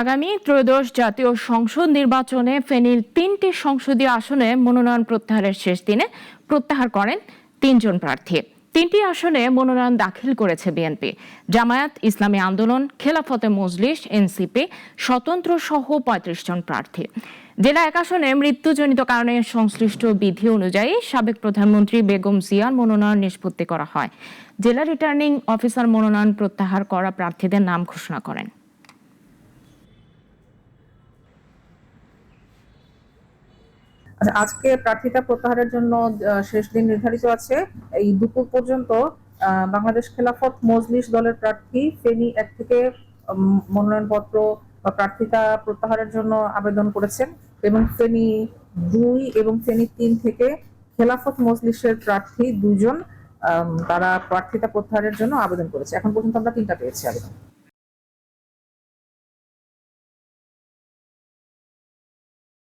আগামী ত্রয়োদশ জাতীয় সংসদ নির্বাচনে ফেনীর তিনটি সংসদীয় আসনে মনোনয়ন প্রত্যাহারের শেষ দিনে প্রত্যাহার করেন তিনজন প্রার্থী। তিনটি আসনে মনোনয়ন দাখিল করেছে বিএনপি। জামায়াত ইসলামী আন্দোলন, খেলাফতে মজলিস, এনসিপি, স্বতন্ত্র সহ পঁয়ত্রিশ জন প্রার্থী। জেলা এক আসনে মৃত্যুজনিত কারণে সংশ্লিষ্ট বিধি অনুযায়ী সাবেক প্রধানমন্ত্রী বেগম জিয়ার মনোনয়ন নিষ্পত্তি করা হয়। জেলা রিটার্নিং অফিসার মনোনয়ন প্রত্যাহার করা প্রার্থীদের নাম ঘোষণা করেন। আচ্ছা আজকে প্রার্থিতা প্রত্যাহারের জন্য শেষ দিন নির্ধারিত আছে। এই দুপুর পর্যন্ত বাংলাদেশ খেলাফত মজলিস দলের প্রার্থী ফেনী এক থেকে মনোনয়নপত্র বা প্রার্থিতা প্রত্যাহারের জন্য আবেদন করেছেন এবং ফেনী দুই এবং ফেনী তিন থেকে খেলাফত মজলিসের প্রার্থী দুজন তারা প্রার্থিতা প্রত্যাহারের জন্য আবেদন করেছে। এখন পর্যন্ত আমরা তিনটা পেয়েছি আবেদন।